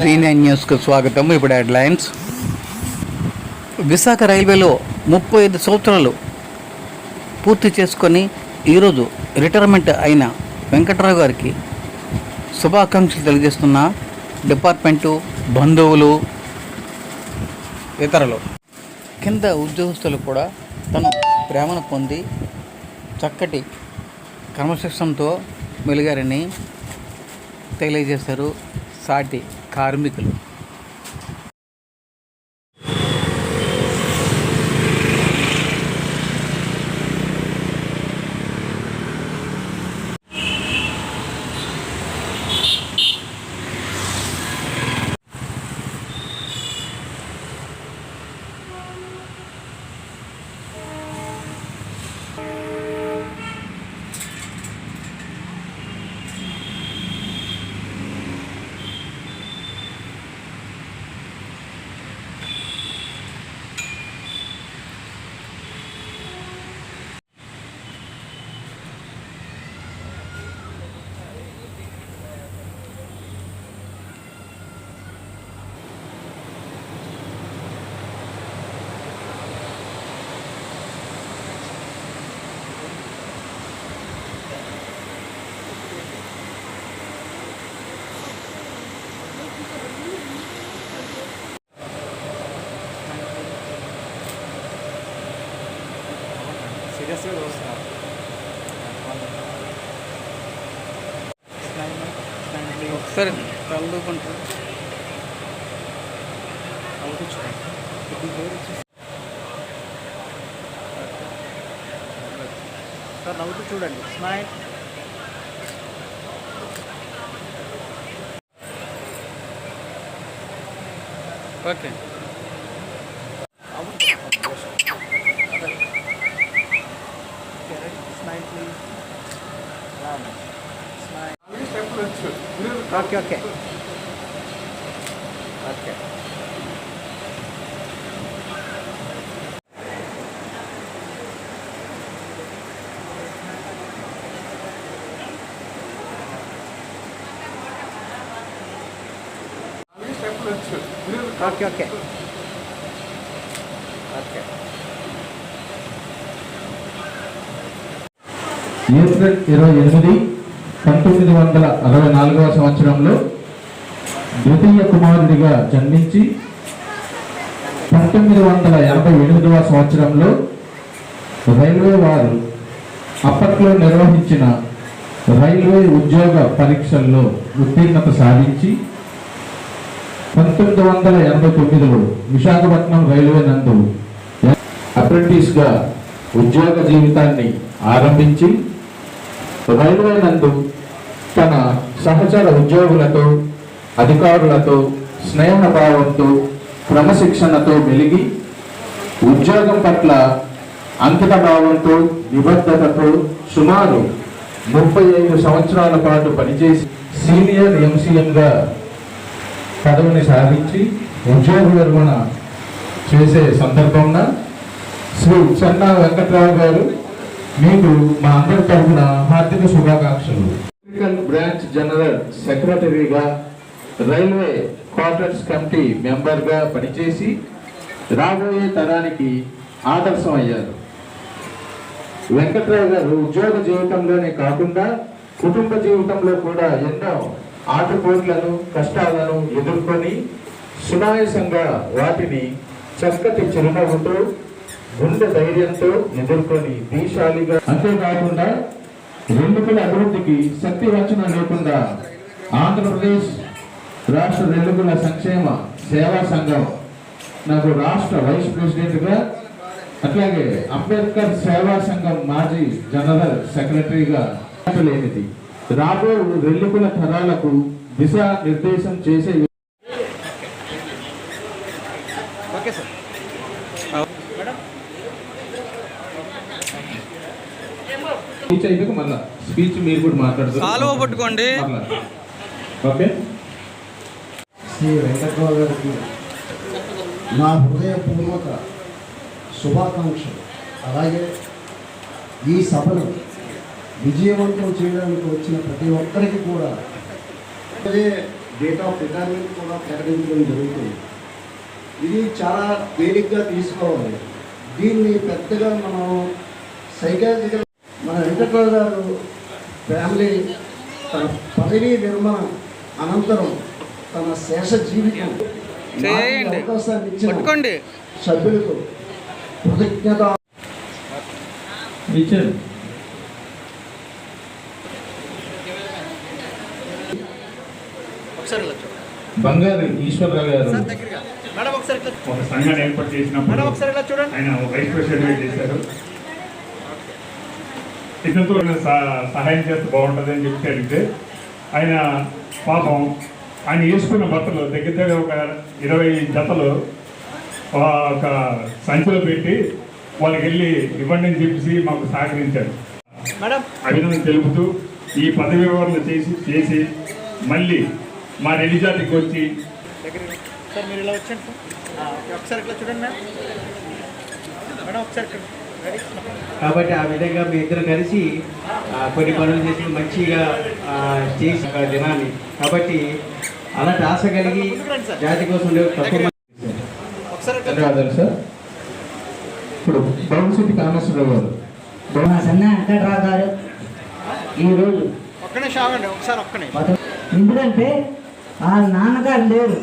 G nine న్యూస్కు స్వాగతం. ఇప్పుడు హెడ్లైన్స్. విశాఖ రైల్వేలో ముప్పై ఐదు సంవత్సరాలు పూర్తి చేసుకొని ఈరోజు రిటైర్మెంట్ అయిన వెంకట్రావు గారికి శుభాకాంక్షలు తెలియజేస్తున్న డిపార్ట్మెంటు బంధువులు ఇతరులు. కింద ఉద్యోగస్తులు కూడా తన ప్రేమను పొంది చక్కటి క్రమశిక్షణతో మెలిగారని తెలియజేశారు సాటి కార్మికులు ఒకసారి చదువుకుంటారు సార్. నవ్వుతూ చూడండి smile okay smile please okay okay okay okay okay okay April ఇరవై ఎనిమిది పంతొమ్మిది వందల అరవై నాలుగవ సంవత్సరంలో ద్వితీయ కుమారుడిగా జన్మించి పంతొమ్మిది వందల ఎనభై ఎనిమిదవ సంవత్సరంలో రైల్వే వారు అప్పట్లో నిర్వహించిన రైల్వే ఉద్యోగ పరీక్షల్లో ఉత్తీర్ణత సాధించి పంతొమ్మిది వందల ఎనభై తొమ్మిదిలో విశాఖపట్నం రైల్వే నందు అప్రెంటిస్గా ఉద్యోగ జీవితాన్ని ఆరంభించి రైల్వే నందు తన సహచర ఉద్యోగులతో అధికారులతో స్నేహభావంతో క్రమశిక్షణతో మెలిగి ఉద్యోగం పట్ల అంకితభావంతో నిబద్ధతతో సుమారు ముప్పై ఐదు సంవత్సరాల పాటు పనిచేసి సీనియర్ ఎంసీఎంగా పదవిని సాధించి ఉద్యోగ విరమణ చేసే సందర్భంలో శ్రీ చెన్నా వెంకట్రావు గారు మీకు మా అందరి తరఫున హార్దిక శుభాకాంక్షలు. బ్రాంచ్ జనరల్ సెక్రటరీగా రైల్వే క్వార్టర్స్ కమిటీ మెంబర్గా పనిచేసి రాబోయే తరానికి ఆదర్శం అయ్యారు. వెంకట్రావు గారు ఉద్యోగ జీవితంలోనే కాకుండా కుటుంబ జీవితంలో కూడా ఎన్నో ఆటుపోట్లను కష్టాలను ఎదుర్కొని సునాయాసంగా వాటిని చక్కటి చిరునవ్వుతో గుండె ధైర్యంతో ఎదుర్కొని దీశాలిగా అంతేకాకుండా రెండుకల అభివృద్ధికి శక్తి వంచన లేకుండా ఆంధ్రప్రదేశ్ రాష్ట్ర రెల్లుకల సంక్షేమ సేవా సంఘం నాకు రాష్ట్ర వైస్ ప్రెసిడెంట్గా అట్లాగే అంబేద్కర్ సేవా సంఘం మాజీ జనరల్ సెక్రటరీగా లేనిది రాబో రెల్లుకుల తరాలకు దిశ నిర్దేశం చేసే ఓకే సార్. మేడం స్పీచ్ అయిపోయాక మళ్ళా స్పీచ్ మీరు కూడా మాట్లాడుతారు. కాలువ పట్టుకోండి. ఓకే. శ్రీ వెంకట్రావు గారికి నా హృదయపూర్వక శుభాకాంక్షలు. అలాగే ఈ సభను విజయవంతం చేయడానికి వచ్చిన ప్రతి ఒక్కరికి కూడా అదే డేట్ ఆఫ్ రిటైర్మెంట్ కూడా ప్రకటించడం జరుగుతుంది. ఇది చాలా తేలిగ్గా తీసుకోవాలి. దీన్ని పెద్దగా మనం సైకాలజికల్ మన వెంకట్రావు గారు ఫ్యామిలీ తన పదవీ విరమణ అనంతరం తన శేష జీవితం. అవకాశాన్ని ఇచ్చిన పట్టుకోండి. సభ్యులకు కృతజ్ఞత టీచర్ ఒకసారి ఇలా చూడండి బంగారు ఈశ్వరరావు గారు. ఒక సంఘాన్ని ఏర్పాటు చేసినప్పుడు ఆయన వైస్ చేశారు. సహాయం చేస్తే బాగుంటుంది అని చెప్పి అడిగితే ఆయన పాపం ఆయన వేసుకున్న బట్టలు దగ్గర దగ్గర ఒక ఇరవై జతలు ఒక సంచిలో పెట్టి వాళ్ళకి వెళ్ళి ఇవ్వండి అని చెప్పేసి మాకు సహకరించారు. మేడం. అభినందన తెలుపుతూ ఈ పదవి వివరణ చేసి చేసి మళ్ళీ మా రెడ్డి జాతికి వచ్చి సార్ మీరు ఇలా వచ్చండి సార్. ఆ, ఓకే. ఒకసారి ఇట్లా చూడండి మేడం ఒకసారి కాబట్టి ఆ విధంగా మీ ఇద్దరు కలిసి కొన్ని పనులు చేసి మంచిగా ఆ, చేసి ఒక దినాన్ని కాబట్టి అలాంటి ఆశ కలిగి జాతి కోసం తక్కువ ధన్యవాదాలు సార్. ఇప్పుడు బౌన్సిటీ కామేశ్వరరావు గారు. సన్న వెంకట్రావు గారు ఈరోజు ఒక్క నిమిషం ఆగండి ఒకసారి ఒక్క నిమిషం పద- ఎందుకంటే వాళ్ళ నాన్నగారు లేరు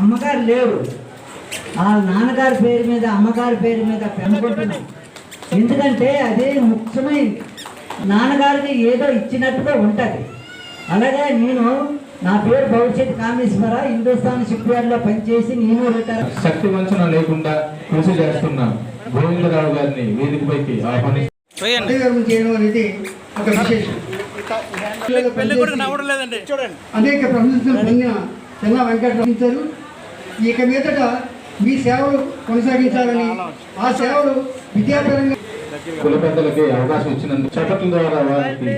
అమ్మగారు లేరు. వాళ్ళ నాన్నగారి పేరు మీద అమ్మగారి పేరు మీద పెనుకుంటున్నాం ఎందుకంటే అదే ముఖ్యమైనది నాన్నగారికి ఏదో ఇచ్చినట్టుగా ఉంటుంది. అలాగే నేను నా పేరు భవిష్యత్ కామేశ్వర హిందుస్థాన్ షిప్యార్డ్లో పనిచేసి నేను రిటైర్ శక్తి వంచన లేకుండా కృషి చేస్తున్న గోవిందరావు గారిని వేదికపైకి విరమణ చేయడం అనేది ఒక విశేషం. అనేక ప్రశంసలు పొందిన చెన్న వెంకటరావు ఇక మీదట మీ సేవలు కొనసాగించాలని ఆ సేవలు విద్యాపరంగా కుల పెద్దలకి అవకాశం ఇచ్చినందుకు చప్పట్ల ద్వారా వారికి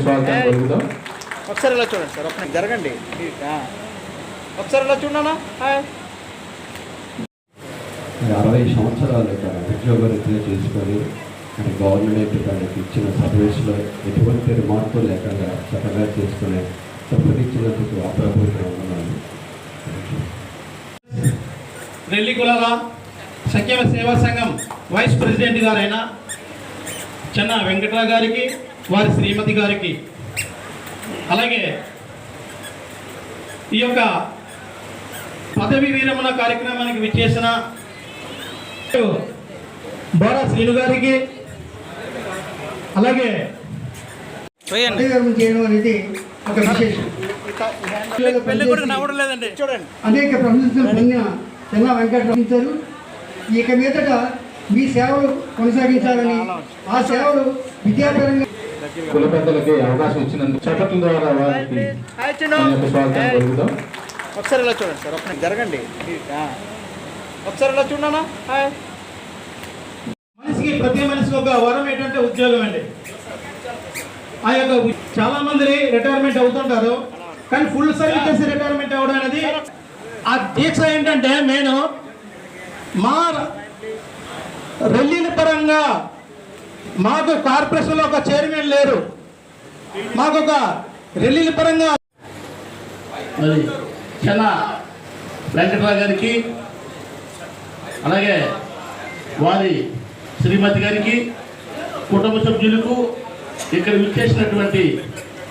స్వాగతం ఒకసారి ఇలా చూడండి సార్ ఒక్క జరగండి. ఒకసారి ఇలా చూడనా హాయ్. అరవై సంవత్సరాలు ఇక్కడ ఉద్యోగ రీతిలో చేసుకొని కానీ గవర్నమెంట్ దానికి ఇచ్చిన సర్వీస్లో ఎటువంటి రిమార్కు లేకుండా చక్కగా చేసుకునే సంప్రదించినందుకు అప్రభుత్వం ఉన్నాను రెల్లి కులాల సంక్షేమ సేవా సంఘం వైస్ ప్రెసిడెంట్ గారైన చెన్న వెంకటరావు గారికి వారి శ్రీమతి గారికి అలాగే ఈ యొక్క పదవి విరమణ కార్యక్రమానికి విచ్చేసిన బోరా శ్రీను గారికి అలాగే వేయండి విరమణ చేయడం అనేది ఒక విశేషం. పెళ్ళి- పెళ్ళి కొడుకు నవ్వడం లేదండి. చూడండి. అనేక ప్రశంసలు పొందిన చెన్న వెంకటరావు ఇక మీదట మీ సేవలు కొనసాగించాలని ఆ సేవలు విద్యాపరంగా కుల పెద్దలకి అవకాశం ఇచ్చినందుకు చప్పట్ల ద్వారా వారికి స్వాగతం ఒకసారి ఇలా చూడండి సార్ ఒక్క జరగండి. ఒకసారి ఇలా చూడనా హాయ్. మనిషికి ప్రతి మనిషికి ఒక వరం ఏంటంటే ఉద్యోగం అండి. ఆ యొక్క చాలా మంది రిటైర్మెంట్ అవుతుంటారు కానీ ఫుల్ సర్వీస్ చేసి రిటైర్మెంట్ అవ్వడం అనేది ఆ దీక్ష ఏంటంటే నేను మా రెల్లీల పరంగా మాకు కార్పొరేషన్లో ఒక చైర్మన్ లేరు. మాకు ఒక రెల్లీల పరంగా మరి చెన్న వెంకటరావు గారికి అలాగే వారి శ్రీమతి గారికి కుటుంబ సభ్యులకు ఇక్కడ విచ్చేసినటువంటి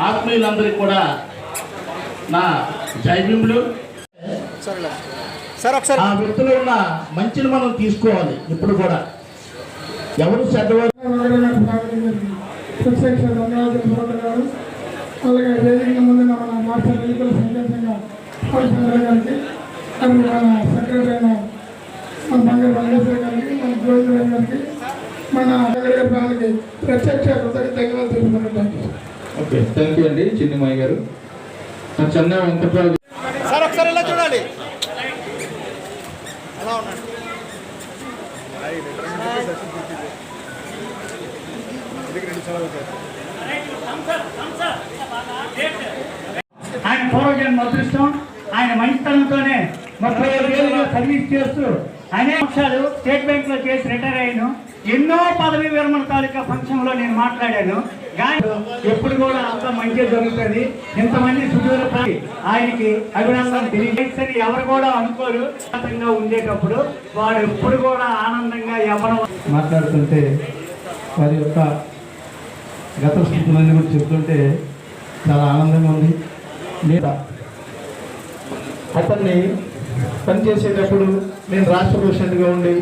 ఆత్మీయులందరికీ కూడా నా జైబింపులు ఆ వ్యక్తిలో ఉన్న మంచిని మనం తీసుకోవాలి ఇప్పుడు కూడా. ఎవరు చెడ్డవారు? అలాగే వేదిక ముందు మన మాస్టర్ ఎన్నికల సంకేతంగా కోడిచంద్ర గారికి మరియు మన సెక్రటరీ అయిన మన బంగారు రంగేశ్వర గారికి మన గోవిందరావు గారికి మన వెంకటగారి ప్రాణానికి ప్రత్యక్ష కృతజ్ఞత ధన్యవాదాలు తెలుపుతున్నాను ఓకే థ్యాంక్ యూ అండి చిన్నిమయ్య గారు. చెన్న వెంకట్రావు సార్ ఒకసారి ఇలా చూడాలి అలా ఉన్నాడు? ఆయన పూర్వజన్మ అదృష్టం. ఆయన మంచితనంతోనే ముప్పై ఐదు ఏళ్ళుగా సర్వీస్ చేస్తూ అనేక అంశాలు స్టేట్ బ్యాంక్లో చేసి రిటైర్ అయ్యాను. ఎన్నో పదవి విరమణ తాలూకా ఫంక్షన్లో నేను మాట్లాడాను. ఎప్పుడు కూడా అంత మంచిగా జరుగుతుంది. ఇంతమంది సుదూర ఆయనకి అభినందన తెలియజేసి ఎవరు కూడా అనుకోరు. ఉండేటప్పుడు వాడు ఎప్పుడు కూడా ఆనందంగా ఎవరు మాట్లాడుతుంటే వారి యొక్క గత స్థితులన్నీ కూడా చెప్తుంటే చాలా ఆనందంగా ఉంది. లేదా అతన్ని పనిచేసేటప్పుడు నేను రాష్ట్ర ప్రెసిడెంట్గా ఉండి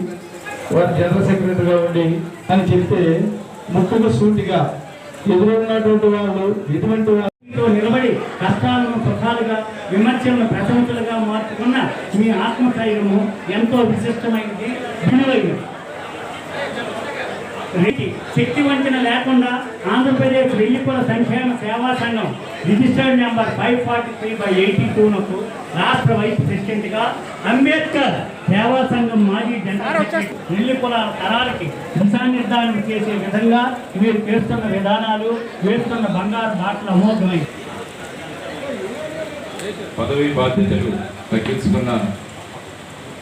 వారి జనరల్ సెక్రటరీగా ఉండి అని చెప్తే ముఖ్యంగా సూటిగా ఎదురున్నటువంటి వాళ్ళు ఎటువంటి వాళ్ళు నిలబడి కష్టాలను సుఖాలుగా విమర్శలను ప్రశంసలుగా మార్చుకున్న మీ ఆత్మస్థైర్యము ఎంతో విశిష్టమైనది. విలువైనది. శక్తి వంచన లేకుండా ఆంధ్రప్రదేశ్ వెయ్యిపుల సంక్షేమ సేవా సంఘం registered number five forty three by eighty టూనకు రాష్ట్ర వైస్ ప్రెసిడెంట్గా అంబేద్కర్ సేవా సంఘం మాజీ జనరల్ సెక్రటరీ వెల్లిపుల తరాలకి దిశానిర్ధారణ చేసే విధంగా మీరు చేస్తున్న విధానాలు వేస్తున్న బంగారు బాటలు అమోఘమైంది పదవి బాధ్యతలు దక్కించుకున్న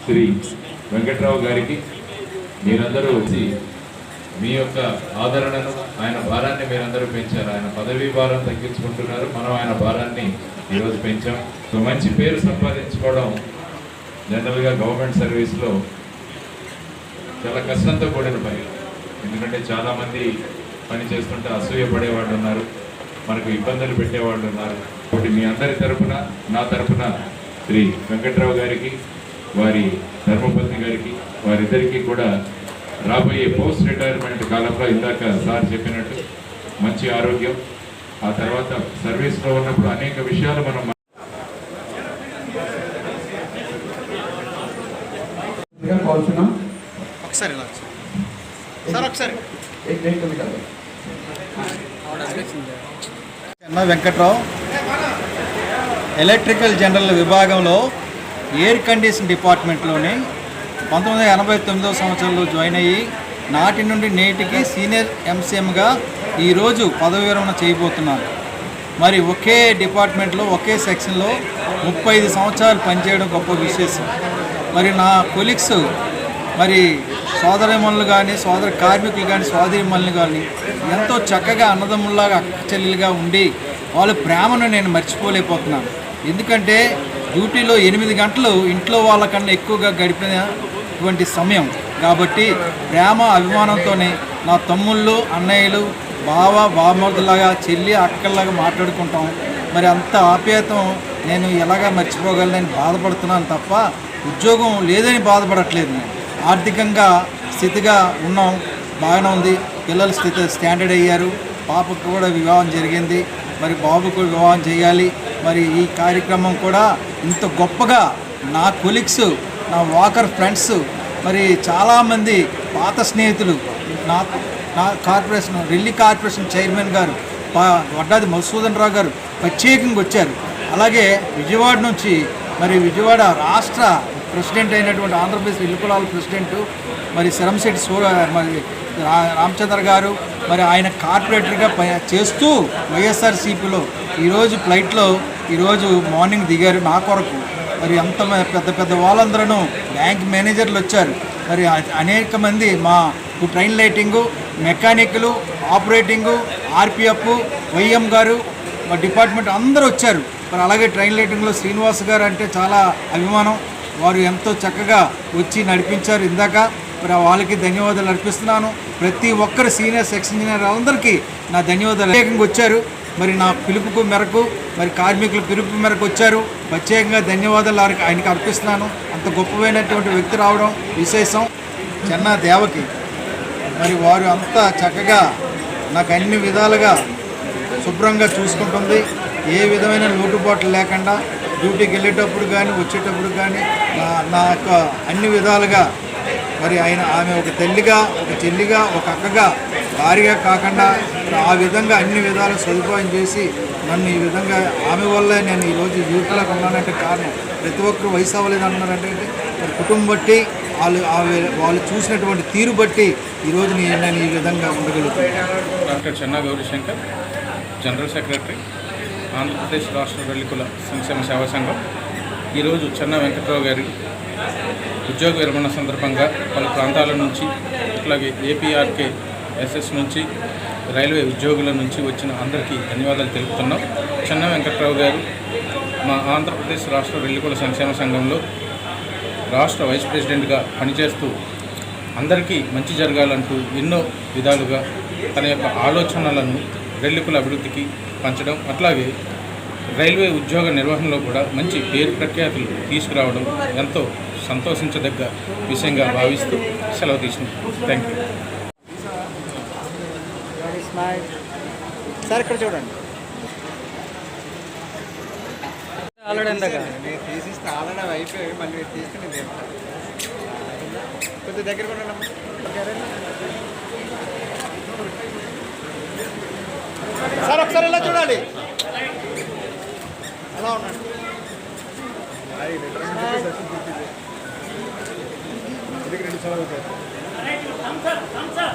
శ్రీ వెంకట్రావు గారికి మీరందరూ వచ్చి మీ యొక్క ఆదరణను ఆయన భారాన్ని మీరందరూ పెంచారు. ఆయన పదవీ భారం తగ్గించుకుంటున్నారు. మనం ఆయన భారాన్ని ఈరోజు పెంచాం. సో మంచి పేరు సంపాదించుకోవడం జనరల్గా గవర్నమెంట్ సర్వీస్లో చాలా కష్టంతో కూడిన పని. ఎందుకంటే చాలామంది పని చేస్తుంటే అసూయ పడేవాళ్ళు ఉన్నారు మనకు ఇబ్బందులు పెట్టేవాళ్ళు ఉన్నారు. కాబట్టి మీ అందరి తరఫున నా తరపున శ్రీ వెంకట్రావు గారికి వారి ధర్మపత్ని గారికి వారిద్దరికీ కూడా రాబోయే పోస్ట్ రిటైర్మెంట్ కాలంలో ఇందాక సార్ చెప్పినట్టు మంచి ఆరోగ్యం ఆ తర్వాత సర్వీస్లో ఉన్నప్పుడు అనేక విషయాలు మనం కోరుతున్నాం ఒకసారి ఇలా వచ్చి. సార్ ఒకసారి। చెన్న వెంకట్రావు ఎలక్ట్రికల్ జనరల్ విభాగంలో ఎయిర్ కండిషన్ డిపార్ట్మెంట్లోని పంతొమ్మిది వందల ఎనభై తొమ్మిదవ సంవత్సరంలో జాయిన్ అయ్యి నాటి నుండి నేటికి సీనియర్ ఎంసీఎంగా ఈరోజు పదవి విరమణ చేయబోతున్నాను మరి ఒకే డిపార్ట్మెంట్లో ఒకే సెక్షన్లో ముప్పై ఐదు సంవత్సరాలు పనిచేయడం గొప్ప విశేషం. మరి నా కొలీగ్స్ మరి సోదరిమణులు కానీ సోదర కార్మికులు కానీ సోదరిమణులు కానీ ఎంతో చక్కగా అన్నదమ్ముల్లాగా అక్కచెల్లెలుగా ఉండి వాళ్ళ ప్రేమను నేను మర్చిపోలేకపోతున్నాను. ఎందుకంటే డ్యూటీలో ఎనిమిది గంటలు ఇంట్లో వాళ్ళకన్నా ఎక్కువగా గడిపినటువంటి సమయం. కాబట్టి ప్రేమ అభిమానంతోనే నా తమ్ముళ్ళు అన్నయ్యలు బావ బామర్దులాగా చెల్లి అక్కల్లాగా మాట్లాడుకుంటాం. మరి అంత ఆప్యాయతం నేను ఎలాగా మర్చిపోగలనని బాధపడుతున్నాను తప్ప ఉద్యోగం లేదని బాధపడట్లేదు. నేను ఆర్థికంగా స్థితిగా ఉన్నాం. బాగానే ఉంది. పిల్లల స్థితి స్టాండర్డ్ అయ్యారు. పాపకు కూడా వివాహం జరిగింది. మరి బాబుకు వివాహం చేయాలి. మరి ఈ కార్యక్రమం కూడా ఇంత గొప్పగా నా కొలీగ్స్ నా వాకర్ ఫ్రెండ్స్ మరి చాలామంది పాత స్నేహితులు నా నా కార్పొరేషన్ ఢిల్లీ కార్పొరేషన్ చైర్మన్ గారు వడ్డాది మధుసూదన్ రావు గారు ప్రత్యేకంగా వచ్చారు. అలాగే విజయవాడ నుంచి మరి విజయవాడ రాష్ట్ర ప్రెసిడెంట్ అయినటువంటి ఆంధ్రప్రదేశ్ ఇల్లుకులాల ప్రెసిడెంట్ మరి శరంశెట్టి సూర మరి రామచంద్ర గారు మరి ఆయన కార్పొరేటర్గా చేస్తూ వైఎస్ఆర్సీపీలో ఈరోజు ఫ్లైట్లో ఈరోజు మార్నింగ్ దిగారు నా కొరకు. మరి అంత మ- పెద్ద పెద్ద వాళ్ళందరూ బ్యాంక్ మేనేజర్లు వచ్చారు. మరి అనేక మంది మా ట్రైన్ లైటింగు మెకానిక్లు ఆపరేటింగు ఆర్పిఎఫ్ వైఎం గారు మా డిపార్ట్మెంట్ అందరూ వచ్చారు. మరి అలాగే ట్రైన్ లైటింగ్లో శ్రీనివాస్ గారు అంటే చాలా అభిమానం. వారు ఎంతో చక్కగా వచ్చి నడిపించారు ఇందాక. మరి వాళ్ళకి ధన్యవాదాలు అర్పిస్తున్నాను. ప్రతి ఒక్కరు సీనియర్ సెక్షన్ ఇంజనీర్ అందరికీ నా ధన్యవాదాలు. ప్రత్యేకంగా వచ్చారు. మరి నా పిలుపుకు మేరకు మరి కార్మికుల పిలుపు మేరకు వచ్చారు. ప్రత్యేకంగా ధన్యవాదాలు వారికి ఆయనకి అర్పిస్తున్నాను. అంత గొప్పమైనటువంటి వ్యక్తి రావడం విశేషం. చెన్న దేవకి. మరి వారు అంతా చక్కగా నాకు అన్ని విధాలుగా శుభ్రంగా చూసుకుంటుంది. ఏ విధమైన లోటుపాట్లు లేకుండా డ్యూటీకి వెళ్ళేటప్పుడు కానీ వచ్చేటప్పుడు కానీ నా నా యొక్క అన్ని విధాలుగా మరి ఆయన ఆమె ఒక తల్లిగా ఒక చెల్లిగా ఒక అక్కగా భార్యగా కాకుండా ఆ విధంగా అన్ని విధాలు సదుపాయం చేసి నన్ను ఈ విధంగా ఆమె వల్లే నేను ఈరోజు జీవితంలోకి ఉన్నానంటే కారణం. ప్రతి ఒక్కరు వయసు అవ్వలేదు అన్నారంటే మరి కుటుంబం బట్టి వాళ్ళు వాళ్ళు చూసినటువంటి తీరు బట్టి ఈరోజు నేను నేను ఈ విధంగా ఉండగలుగుతాను doctor Chenna Gaurishankar. General secretary Andhra Pradesh రాష్ట్ర వెల్లికుల సంక్షేమ సేవా సంఘం. ఈరోజు చెన్న వెంకట్రావు గారి ఉద్యోగ విరమణ సందర్భంగా పలు ప్రాంతాల నుంచి అట్లాగే ఏపీఆర్కే ఎస్ఎస్ నుంచి రైల్వే ఉద్యోగుల నుంచి వచ్చిన అందరికీ ధన్యవాదాలు తెలుపుతున్నాం. చెన్న వెంకట్రావు గారు మా ఆంధ్రప్రదేశ్ రాష్ట్ర రెల్లికుల సంక్షేమ సంఘంలో రాష్ట్ర వైస్ ప్రెసిడెంట్గా పనిచేస్తూ అందరికీ మంచి జరగాలంటూ ఎన్నో విధాలుగా తన యొక్క ఆలోచనలను రెల్లికుల అభివృద్ధికి పంచడం అట్లాగే రైల్వే ఉద్యోగ నిర్వహణలో కూడా మంచి పేరు ప్రఖ్యాతులు తీసుకురావడం ఎంతో సంతోషించదగ్గ విషయంగా భావిస్తూ సెలవు తీసుకుంటాం థ్యాంక్ యూ సార్ ఇక్కడ చూడండి. ఆల్రెడీ తీసిస్తే అయిపోయాయి మళ్ళీ తీసుకుని దగ్గర కూడా సార్ ఒకసారి ఇలా చూడాలి. ఎలా ఉన్నాడు? రెండు సార్